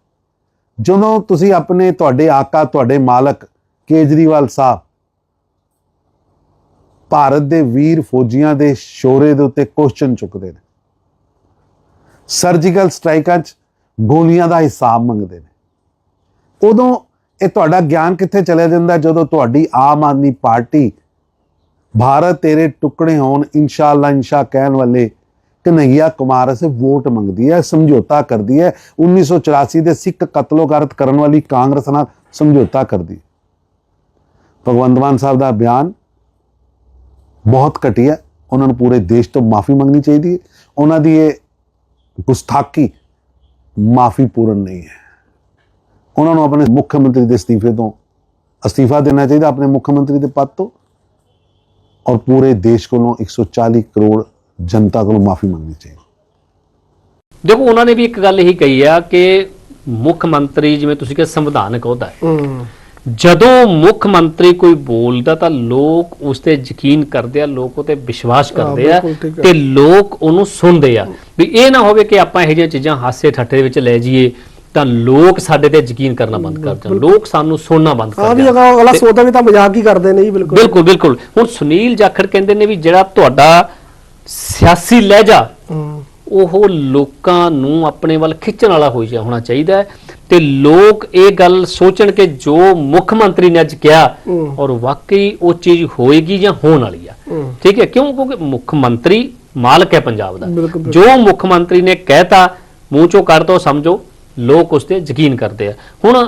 ਜਦੋਂ ਤੁਸੀਂ ਆਪਣੇ ਤੁਹਾਡੇ ਆਕਾ, ਤੁਹਾਡੇ ਮਾਲਕ ਕੇਜਰੀਵਾਲ ਸਾਹਿਬ ਭਾਰਤ ਦੇ ਵੀਰ ਫੌਜੀਆਂ ਦੇ ਸ਼ੋਰੇ ਦੇ ਉੱਤੇ ਕੁਐਸਚਨ ਚੁੱਕਦੇ ਨੇ। ਸਰਜੀਕਲ ਸਟ੍ਰਾਈਕਾਂ 'ਚ ਗੋਲੀਆਂ ਦਾ ਹਿਸਾਬ ਮੰਗਦੇ ਨੇ। ਉਦੋਂ ਇਹ ਤੁਹਾਡਾ ਗਿਆਨ ਕਿੱਥੇ ਚਲਾ ਜਾਂਦਾ? ਜਦੋਂ ਤੁਹਾਡੀ ਆਮ ਆਦਮੀ ਪਾਰਟੀ ਭਾਰਤ ਤੇਰੇ ਟੁਕੜੇ ਹੋਣ, ਇਨਸ਼ਾਅੱਲਾ, ਇਨਸ਼ਾ ਕਹਿਣ ਵਾਲੇ ਕਨਈਆ ਕੁਮਾਰ ਸੇ ਵੋਟ ਮੰਗਦੀ ਹੈ, ਸਮਝੌਤਾ ਕਰਦੀ ਹੈ। 1984 ਦੇ ਸਿੱਖ ਕਤਲੋਗਾਰਤ ਕਰਨ ਵਾਲੀ ਕਾਂਗਰਸ ਨਾਲ ਸਮਝੌਤਾ ਕਰਦੀ ਹੈ। ਭਗਵੰਤ ਮਾਨ ਸਾਹਿਬ ਦਾ ਬਿਆਨ ਬਹੁਤ ਘਟੀਆ ਉਹਨਾਂ ਨੂੰ ਪੂਰੇ ਦੇਸ਼ ਤੋਂ ਮਾਫੀ ਮੰਗਣੀ ਚਾਹੀਦੀ ਹੈ। ਉਹਨਾਂ ਦੀ ਇਹ ਗੁਸਤਾਖੀ ਮਾਫੀ ਪੂਰਨ ਨਹੀਂ ਹੈ। ਉਹਨਾਂ ਨੂੰ ਆਪਣੇ ਮੁੱਖ ਮੰਤਰੀ ਦੇ ਅਸਤੀਫੇ ਤੋਂ ਅਸਤੀਫਾ ਦੇਣਾ ਚਾਹੀਦਾ ਆਪਣੇ ਮੁੱਖ ਮੰਤਰੀ ਦੇ ਪਦ ਤੋਂ। ਔਰ ਪੂਰੇ ਦੇਸ਼ ਕੋਲੋਂ 140 ਕਰੋੜ ਜਨਤਾ ਕੋਲੋਂ ਮਾਫੀ ਮੰਗਣੀ ਚਾਹੀਦੀ। ਦੇਖੋ ਉਹਨਾਂ ਨੇ ਵੀ ਇੱਕ ਗੱਲ ਇਹੀ ਕਹੀ ਆ ਕਿ ਮੁੱਖ ਮੰਤਰੀ ਜਿਵੇਂ ਤੁਸੀਂ ਕਿਹਾ ਸੰਵਿਧਾਨਕ ਅਹੁਦਾ ਹੈ। ਹੂੰ। ਜਦੋਂ ਮੁੱਖ ਮੰਤਰੀ ਕੋਈ ਬੋਲਦਾ ਤਾਂ ਲੋਕ ਉਸ ਤੇ ਯਕੀਨ ਕਰਦੇ ਆ ਲੋਕ ਉਹ ਤੇ ਵਿਸ਼ਵਾਸ ਕਰਦੇ ਆ। ਤੇ ਲੋਕ ਉਹਨੂੰ ਸੁਣਦੇ ਆ। ਵੀ ਇਹ ਨਾ ਹੋਵੇ ਕਿ ਆਪਾਂ ਇਹੋ ਜਿਹੀਆਂ ਚੀਜ਼ਾਂ ਹਾਸੇ ਠੱਠੇ ਦੇ ਵਿੱਚ ਲੈ ਜਾਈਏ ਤਾਂ ਲੋਕ ਸਾਡੇ ਤੇ ਯਕੀਨ ਕਰਨਾ ਬੰਦ ਕਰ ਜਾਣ ਲੋਕ ਸਾਨੂੰ ਸੁਣਨਾ ਬੰਦ ਕਰ ਵੀ ਜਾਣ ਅਗਲਾ ਅਗਲਾ ਤੇ- ਸੋਚਦਾ ਵੀ ਤਾਂ ਮਜ਼ਾਕ ਹੀ ਕਰਦੇ ਨੇ ਜੀ ਬਿਲਕੁਲ। ਬਿਲਕੁਲ ਬਿਲਕੁਲ। ਹੁਣ ਸੁਨੀਲ ਜਾਖੜ ਕਹਿੰਦੇ ਨੇ ਵੀ ਜਿਹੜਾ ਤੁਹਾਡਾ ਸਿਆਸੀ ਲਹਿਜਾ ਉਹ ਲੋਕਾਂ ਨੂੰ ਆਪਣੇ ਵੱਲ ਖਿੱਚਣ ਵਾਲਾ ਜਾ ਹੋਣਾ ਚਾਹੀਦਾ ਹੈ। ਤੇ ਲੋਕ ਇਹ ਗੱਲ ਸੋਚਣ ਕਿ ਜੋ ਮੁੱਖ ਮੰਤਰੀ ਨੇ ਅੱਜ ਕਿਹਾ। ਔਰ ਵਾਕਈ ਉਹ ਚੀਜ਼ ਹੋਏਗੀ ਜਾਂ ਹੋਣ ਵਾਲੀ ਆ। ਠੀਕ ਹੈ ਕਿਉਂ? ਕਿਉਂਕਿ ਮੁੱਖ ਮੰਤਰੀ ਮਾਲਕ ਹੈ ਪੰਜਾਬ ਦਾ। ਜੋ ਮੁੱਖ ਮੰਤਰੀ ਨੇ ਕਹਿਤਾ ਮੂੰਹ ਚੋਂ ਕੱਢ ਦੋ ਸਮਝੋ ਲੋਕ ਉਸ ਤੇ ਯਕੀਨ ਕਰਦੇ ਆ। ਹੁਣ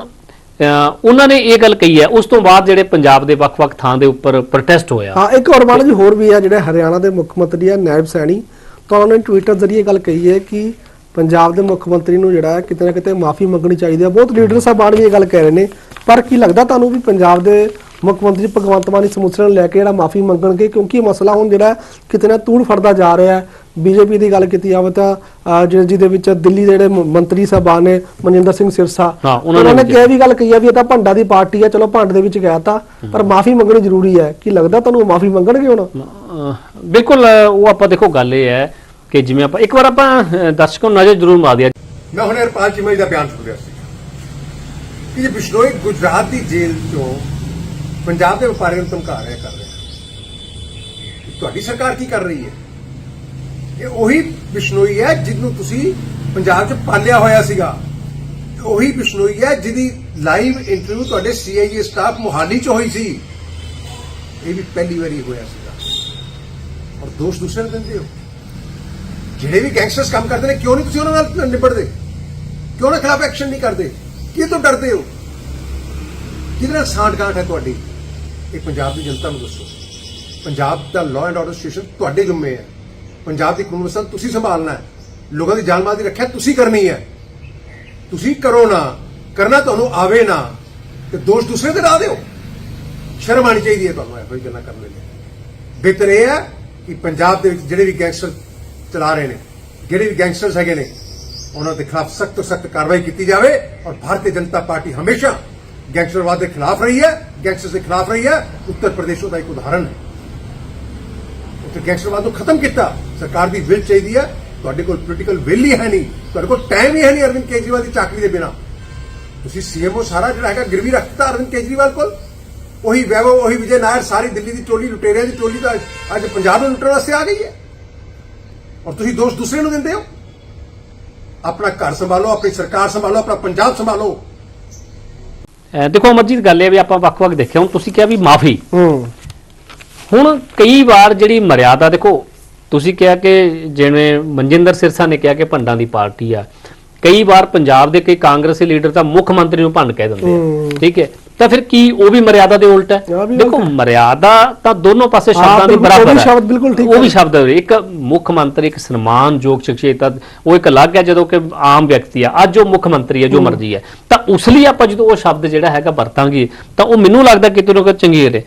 ਉਹਨਾਂ ਨੇ ਇਹ ਗੱਲ ਕਹੀ ਹੈ ਉਸ ਤੋਂ ਬਾਅਦ ਜਿਹੜੇ ਪੰਜਾਬ ਦੇ ਵੱਖ-ਵੱਖ ਥਾਂ ਦੇ ਉੱਪਰ ਪ੍ਰੋਟੈਸਟ ਹੋਇਆ। ਹਾਂ ਇੱਕ ਹੋਰ ਮਾੜਾ ਜੀ ਹੋਰ ਵੀ ਆ ਜਿਹੜੇ ਹਰਿਆਣਾ ਦੇ ਮੁੱਖ ਮੰਤਰੀ ਆ ਨਾਇਬ ਸੈਣੀ। ਤਾਂ ਉਹਨਾਂ ਨੇ ਟਵਿੱਟਰ ਜ਼ਰੀਏ ਗੱਲ ਕਹੀ ਹੈ ਕਿ ਪੰਜਾਬ ਦੇ ਮੁੱਖ ਮੰਤਰੀ ਨੂੰ ਜਿਹੜਾ ਹੈ ਕਿਤੇ ਨਾ ਕਿਤੇ ਮਾਫੀ ਮੰਗਣੀ ਚਾਹੀਦੀ ਹੈ। ਬਹੁਤ ਲੀਡਰ ਸਾਹਿਬਾਨ ਵੀ ਇਹ ਗੱਲ ਕਹਿ ਰਹੇ ਨੇ। ਪਰ ਕੀ ਲੱਗਦਾ ਤੁਹਾਨੂੰ ਵੀ ਪੰਜਾਬ ਦੇ ਮੁੱਖ ਮੰਤਰੀ ਭਗਵੰਤ ਮਾਨ ਇਸ ਨੂੰ ਲੈ ਕੇ ਜਿਹੜਾ ਮਾਫੀ ਮੰਗਣਗੇ? ਕਿਉਂਕਿ ਇਹ ਮਸਲਾ ਹੁਣ ਜਿਹੜਾ ਕਿਤੇ ਨਾ ਤੂੜ ਫੜਦਾ ਜਾ ਰਿਹਾ ਹੈ। ਬੀਜੇਪੀ ਦੀ ਗੱਲ ਕੀਤੀ ਜਾਵੇ ਤਾਂ ਜਿਹਦੇ ਵਿੱਚ ਦਿੱਲੀ ਦੇ ਜਿਹੜੇ ਮੰਤਰੀ ਸਾਹਿਬਾਨ ਨੇ ਮਨਜਿੰਦਰ ਸਿੰਘ ਸਿਰਸਾ ਉਹਨਾਂ ਨੇ ਕਿਹਾ। ਵੀ ਗੱਲ ਕਹੀ ਆ ਵੀ ਇਹ ਤਾਂ ਭੰਡਾ ਦੀ ਪਾਰਟੀ ਹੈ। ਚਲੋ ਭੰਡ ਦੇ ਵਿੱਚ ਗਿਆ ਤਾਂ ਪਰ ਮਾਫੀ ਮੰਗਣੀ ਜ਼ਰੂਰੀ ਹੈ। ਕੀ ਲੱਗਦਾ ਤੁਹਾਨੂੰ ਮਾਫੀ ਮੰਗਣਗੇ ਹੁਣ? ਬਿਲਕੁਲ ਉਹ ਆਪਾਂ ਦੇਖੋ ਗੱਲ ਇਹ ਹੈ ਕਿ ਜਿਵੇਂ ਆਪਾਂ ਇੱਕ ਵਾਰ ਆਪਾਂ, ਅਹ, ਦਰਸ਼ਕਾਂ ਨੂੰ ਨਜ਼ਰ ਜ਼ਰੂਰ ਮਾਰ ਦਿਆ। ਮੈਂ ਹੁਣੇ ਹਰਪਾਲ ਚੀਮਾ ਦਾ ਬਿਆਨ ਸੁਣ ਰਿਹਾ ਸੀ ਕਿ ਜੇ ਬਿਸ਼ਨੋਈ ਗੁਜਰਾਤ ਦੀ ਜੇਲ੍ਹ ਤੋਂ ਪੰਜਾਬ ਦੇ ਵਪਾਰੀਆਂ ਨੂੰ ਧਮਕਾ ਰਿਹਾ ਕਰ ਰਿਹਾ ਤੁਹਾਡੀ ਸਰਕਾਰ ਕੀ ਕਰ ਰਹੀ ਹੈ? ਇਹ ਉਹੀ ਬਿਸ਼ਨੋਈ ਹੈ ਜਿਹਨੂੰ ਤੁਸੀਂ ਪੰਜਾਬ 'ਚ ਪਾਲਿਆ ਹੋਇਆ ਸੀਗਾ। ਉਹੀ ਬਿਸ਼ਨੋਈ ਹੈ ਜਿਹਦੀ ਲਾਈਵ ਇੰਟਰਵਿਊ ਤੁਹਾਡੇ ਸੀਆਈਏ ਸਟਾਫ ਮੋਹਾਲੀ ਚ ਹੋਈ ਸੀ। ਇਹ ਵੀ ਪਹਿਲੀ ਵਾਰੀ ਹੋਇਆ ਸੀ। ਦੋਸ਼ ਦੂਸਰੇ ਨੂੰ ਦਿੰਦੇ ਹੋ। ਜਿਹੜੇ ਵੀ ਗੈਂਗਸਟਰਸ ਕੰਮ ਕਰਦੇ ਨੇ, ਕਿਉਂ ਨਹੀਂ ਤੁਸੀਂ ਉਹਨਾਂ ਨਾਲ ਨਿਬੜਦੇ? ਕਿਉਂ ਉਹਨਾਂ ਖਿਲਾਫ ਐਕਸ਼ਨ ਨਹੀਂ ਕਰਦੇ? ਕੀ ਤੋਂ ਡਰਦੇ ਹੋ? ਕਿਹਦੇ ਨਾਲ ਸਾਂਠ-ਗਾਂਠ ਹੈ ਤੁਹਾਡੀ? ਇਹ ਪੰਜਾਬ ਦੀ ਜਨਤਾ ਨੂੰ ਦੱਸੋ। ਪੰਜਾਬ ਦਾ ਲਾਅ ਐਂਡ ਆਰਡਰ ਸਿਚੁਏਸ਼ਨ ਤੁਹਾਡੇ ਜ਼ਿੰਮੇ ਹੈ। ਪੰਜਾਬ ਦੀ ਕਾਨੂੰਨ ਵਿਵਸਥਾ ਤੁਸੀਂ ਸੰਭਾਲਣਾ ਹੈ। ਲੋਕਾਂ ਦੀ ਜਾਨ ਮਾਲ ਦੀ ਰੱਖਿਆ ਤੁਸੀਂ ਕਰਨੀ ਹੈ। ਤੁਸੀਂ ਕਰੋ ਨਾ, ਕਰਨਾ ਤੁਹਾਨੂੰ ਆਵੇ ਨਾ, ਤੇ ਦੋਸ਼ ਦੂਸਰੇ ਤੇ ਡਾ ਦਿਓ। ਸ਼ਰਮ ਆਣੀ ਚਾਹੀਦੀ ਹੈ ਤੁਹਾਨੂੰ ਇਹੋ ਜਿਹੀ ਗੱਲਾਂ ਕਰਨ ਲਈ ਬਿਹਤਰ ਇਹ ਹੈ ਕਿ ਪੰਜਾਬ ਦੇ ਵਿੱਚ ਜਿਹੜੇ ਵੀ ਗੈਂਗਸਟਰ ਚਲਾ ਰਹੇ ਨੇ, ਜਿਹੜੇ ਵੀ ਗੈਂਗਸਟਰਸ ਹੈਗੇ ਨੇ, ਉਹਨਾਂ ਦੇ ਖਿਲਾਫ ਸਖਤ ਤੋਂ ਸਖਤ ਕਾਰਵਾਈ ਕੀਤੀ ਜਾਵੇ ਔਰ ਭਾਰਤੀ ਜਨਤਾ ਪਾਰਟੀ ਹਮੇਸ਼ਾ ਗੈਂਗਸਟਰਵਾਦ ਦੇ ਖਿਲਾਫ ਰਹੀ ਹੈ ਗੈਂਗਸਟਰ ਦੇ ਖਿਲਾਫ ਰਹੀ ਹੈ। ਉੱਤਰ ਪ੍ਰਦੇਸ਼ ਉਹਦਾ ਇੱਕ ਉਦਾਹਰਣ ਹੈ। ਉੱਥੇ ਗੈਂਗਸਟਰਵਾਦ ਨੂੰ ਖਤਮ ਕੀਤਾ, ਸਰਕਾਰ ਦੀ ਵਿਲ ਚਾਹੀਦੀ ਹੈ। ਤੁਹਾਡੇ ਕੋਲ ਪੋਲੀਟੀਕਲ ਵਿਲ ਹੀ ਹੈ ਨਹੀਂ, ਤੁਹਾਡੇ ਕੋਲ ਟਾਈਮ ਹੀ ਹੈ ਨਹੀਂ ਅਰਵਿੰਦ ਕੇਜਰੀਵਾਲ ਦੀ ਚਾਕਰੀ ਦੇ ਬਿਨਾ। ਤੁਸੀਂ ਸੀਐਮਓ ਸਾਰਾ ਜਿਹੜਾ ਹੈਗਾ ਗਿਰਵੀ ਰੱਖਤਾ ਅਰਵਿੰਦ ਕੇਜਰੀਵਾਲ ਕੋਲ। ਉਹੀ ਵੈਭਵ ਉਹੀ ਵਿਜੇ ਨਾਇਰ ਸਾਰੀ ਦਿੱਲੀ ਦੀ ਟੋਲੀ ਲੁਟੇਰਿਆਂ ਦੀ ਟੋਲੀ ਤਾਂ ਅੱਜ ਪੰਜਾਬ ਨੂੰ ਲੁੱਟਣ ਵਾਸਤੇ ਆ ਗਈ ਹੈ। ਔਰ ਤੁਸੀਂ ਦੋਸ਼ ਦੂਸਰੇ ਨੂੰ ਦਿੰਦੇ ਹੋ। ਆਪਣਾ ਘਰ ਸੰਭਾਲੋ ਆਪਣੀ ਸਰਕਾਰ ਸੰਭਾਲੋ ਆਪਣਾ ਪੰਜਾਬ ਸੰਭਾਲੋ। ਦੇਖੋ ਅਮਰਜੀਤ ਗੱਲ ਇਹ ਵੀ ਆਪਾਂ ਵੱਖ-ਵੱਖ ਦੇਖਿਆ। ਹੁਣ ਤੁਸੀਂ ਕਿਹਾ ਵੀ ਮਾਫੀ। ਹੂੰ। ਹੁਣ ਕਈ ਵਾਰ ਜਿਹੜੀ ਮਰਿਆਦਾ ਦੇਖੋ ਤੁਸੀਂ ਕਿਹਾ ਕਿ ਜਿਵੇਂ ਮਨਜਿੰਦਰ ਸਿਰਸਾ ਨੇ ਕਿਹਾ ਕਿ ਭੰਡਾਂ ਦੀ ਪਾਰਟੀ ਆ। ਕਈ ਵਾਰ ਪੰਜਾਬ ਦੇ ਕਈ ਕਾਂਗਰਸੀ ਲੀਡਰ ਤਾਂ ਮੁੱਖ ਮੰਤਰੀ ਨੂੰ ਭੰਡ ਕਹਿ ਦਿੰਦੇ ਆ। ਠੀਕ ਹੈ। ਤਾਂ ਫਿਰ ਕੀ ਉਹ ਵੀ ਮਰਿਆਦਾ ਦੇ ਉਲਟ ਹੈ ਦੇਖੋ। ਮਰਿਆਦਾ ਤਾਂ ਦੋਨੋਂ ਪਾਸੇ ਸ਼ਬਦਾਂ ਦੀ ਬਰਾਬਰ ਵੀ ਹੈ ਸ਼ਬਦ ਬਿਲਕੁਲ ਠੀਕ ਉਹ ਵੀ। ਸ਼ਬਦ ਹੈ। ਇੱਕ ਮੁੱਖ ਮੰਤਰੀ ਇੱਕ ਸਨਮਾਨਯੋਗ ਸ਼ਖਸੀਅਤ ਉਹ ਇੱਕ ਅਲੱਗ ਹੈ ਜਦੋਂ ਕਿ ਆਮ ਵਿਅਕਤੀ ਆ ਅੱਜ ਉਹ ਮੁੱਖ ਮੰਤਰੀ ਹੈ ਜੋ ਮਰਜ਼ੀ ਹੈ ਤਾਂ ਉਸ ਲਈ ਆਪਾਂ ਜਦੋਂ ਉਹ ਸ਼ਬਦ ਜਿਹੜਾ ਹੈਗਾ ਵਰਤਾਂਗੇ ਤਾਂ ਉਹ ਮੈਨੂੰ ਲੱਗਦਾ ਕਿਤੇ ਨਾ ਕਿਤੇ ਚੰਗੇਰ ਹੈ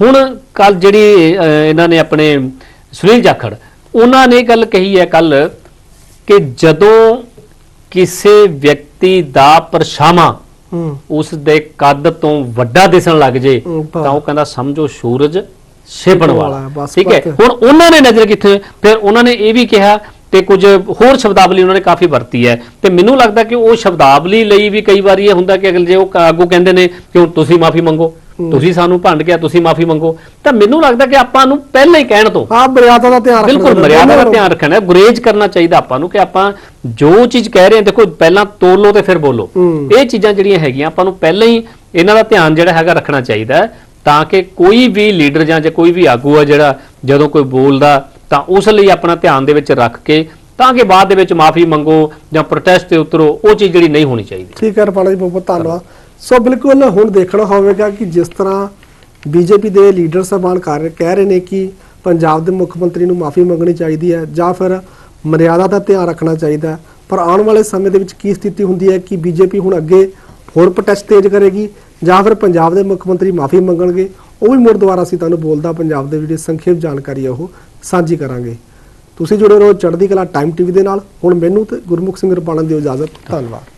ਹੁਣ ਕੱਲ ਜਿਹੜੀ ਇਹਨਾਂ ਨੇ ਆਪਣੇ ਸੁਨੀਲ ਜਾਖੜ ਉਹਨਾਂ ਨੇ ਗੱਲ ਕਹੀ ਹੈ ਕੱਲ ਕਿ ਜਦੋਂ ਕਿਸੇ ਵਿਅਕਤੀ ਦਾ ਪਰਛਾਵਾਂ ਉਸ ਦੇ ਕੱਦ ਤੋਂ ਵੱਡਾ ਦਿਸਣ ਲੱਗ ਜੇ ਤਾਂ- ਉਹ ਕਹਿੰਦਾ ਸਮਝੋ ਸੂਰਜ ਛੇਪਣ ਵਾਲਾ। ਠੀਕ ਹੈ। ਹੁਣ ਉਹਨਾਂ ਨੇ ਨਜ਼ਰ ਕਿੱਥੇ ਫਿਰ ਉਹਨਾਂ ਨੇ ਇਹ ਵੀ ਕਿਹਾ ਤੇ ਕੁਝ ਹੋਰ ਸ਼ਬਦਾਵਲੀ ਉਹਨਾਂ ਨੇ ਕਾਫੀ ਵਰਤੀ ਹੈ। ਤੇ ਮੈਨੂੰ ਲੱਗਦਾ ਕਿ ਉਹ ਸ਼ਬਦਾਵਲੀ ਲਈ ਵੀ ਕਈ ਵਾਰੀ ਇਹ ਹੁੰਦਾ ਕਿ ਅਗਲ ਜੇ ਉਹ ਆਗੂ ਕਹਿੰਦੇ ਨੇ ਕਿ ਹੁਣ ਤੁਸੀਂ ਮਾਫੀ ਮੰਗੋ। ਤੁਸੀਂ ਸਾਨੂੰ ਭੰਡ ਗਿਆ ਤੁਸੀਂ ਮਾਫੀ ਮੰਗੋ। ਤਾਂ ਮੈਨੂੰ ਲੱਗਦਾ ਕਿ ਆਪਾਂ ਨੂੰ ਪਹਿਲਾਂ ਹੀ ਕਹਿਣ ਤੋਂ ਹਾਂ ਮਰਿਆਦਾ ਦਾ ਧਿਆਨ ਰੱਖਣਾ ਬਿਲਕੁਲ। ਮਰਿਆਦਾ ਦਾ ਧਿਆਨ ਰੱਖਣਾ ਹੈ। ਗੁਰੇਜ ਕਰਨਾ ਚਾਹੀਦਾ ਆਪਾਂ ਨੂੰ ਕਿ ਆਪਾਂ ਜੋ ਚੀਜ਼ ਕਹਿ ਰਹੇ ਹਾਂ ਦੇਖੋ ਪਹਿਲਾਂ ਤੋਲੋ ਤੇ ਫਿਰ ਬੋਲੋ। ਇਹ ਚੀਜ਼ਾਂ ਜਿਹੜੀਆਂ ਹੈਗੀਆਂ ਆਪਾਂ ਨੂੰ ਪਹਿਲਾਂ ਹੀ ਇਹਨਾਂ ਦਾ ਧਿਆਨ ਜਿਹੜਾ ਹੈਗਾ ਰੱਖਣਾ ਚਾਹੀਦਾ ਤਾਂ ਕਿ ਕੋਈ ਵੀ ਲੀਡਰ ਜਾਂ ਜੇ ਕੋਈ ਵੀ ਆਗੂ ਆ ਜਿਹੜਾ ਜਦੋਂ ਕੋਈ ਬੋਲਦਾ ਤਾਂ ਉਸ ਲਈ ਆਪਣਾ ਧਿਆਨ ਦੇ ਵਿੱਚ ਰੱਖ ਕੇ ਤਾਂ ਕਿ ਬਾਅਦ ਦੇ ਵਿੱਚ ਮਾਫੀ ਮੰਗੋ ਜਾਂ ਪ੍ਰੋਟੈਸਟ ਤੇ ਉਤਰੋ ਉਹ ਚੀਜ਼ ਜਿਹੜੀ ਨਹੀਂ ਹੋਣੀ ਚਾਹੀਦੀ। ਠੀਕ ਹੈ ਰਪਾਲਾ ਜੀ ਬਹੁਤ ਬਹੁਤ ਧੰਨਵਾਦ। ਸੋ ਬਿਲਕੁਲ ਹੁਣ ਦੇਖਣਾ ਹੋਵੇਗਾ ਕਿ ਜਿਸ ਤਰ੍ਹਾਂ ਬੀਜੇਪੀ ਦੇ ਲੀਡਰ ਸਾਹਿਬਾਨ ਕਰ ਕਹਿ ਰਹੇ ਨੇ ਕਿ ਪੰਜਾਬ ਦੇ ਮੁੱਖ ਮੰਤਰੀ ਨੂੰ ਮਾਫੀ ਮੰਗਣੀ ਚਾਹੀਦੀ ਹੈ ਜਾਂ ਫਿਰ ਮਰਿਆਦਾ ਦਾ ਧਿਆਨ ਰੱਖਣਾ ਚਾਹੀਦਾ ਹੈ। ਪਰ ਆਉਣ ਵਾਲੇ ਸਮੇਂ ਦੇ ਵਿੱਚ ਕੀ ਸਥਿਤੀ ਹੁੰਦੀ ਹੈ ਕਿ ਬੀਜੇਪੀ ਹੁਣ ਅੱਗੇ ਹੋਰ ਪ੍ਰੋਟੈਸਟ ਤੇਜ਼ ਕਰੇਗੀ ਜਾਂ ਫਿਰ ਪੰਜਾਬ ਦੇ ਮੁੱਖ ਮੰਤਰੀ ਮਾਫੀ ਮੰਗਣਗੇ, ਉਹ ਵੀ ਮੁੜ ਦੁਬਾਰਾ ਅਸੀਂ ਤੁਹਾਨੂੰ ਬੋਲਦਾ ਪੰਜਾਬ ਦੇ ਜਿਹੜੀ ਸੰਖੇਪ ਜਾਣਕਾਰੀ ਹੈ ਉਹ ਸਾਂਝੀ ਕਰਾਂਗੇ। ਤੁਸੀਂ ਜੁੜੇ ਰਹੋ ਚੜ੍ਹਦੀ ਕਲਾ ਟਾਈਮ ਟੀਵੀ ਦੇ ਨਾਲ। ਹੁਣ ਮੈਨੂੰ ਤੇ ਗੁਰਮੁਖ ਸਿੰਘ ਰਪਾਲਨ ਦੀ ਇਜਾਜ਼ਤ। ਧੰਨਵਾਦ।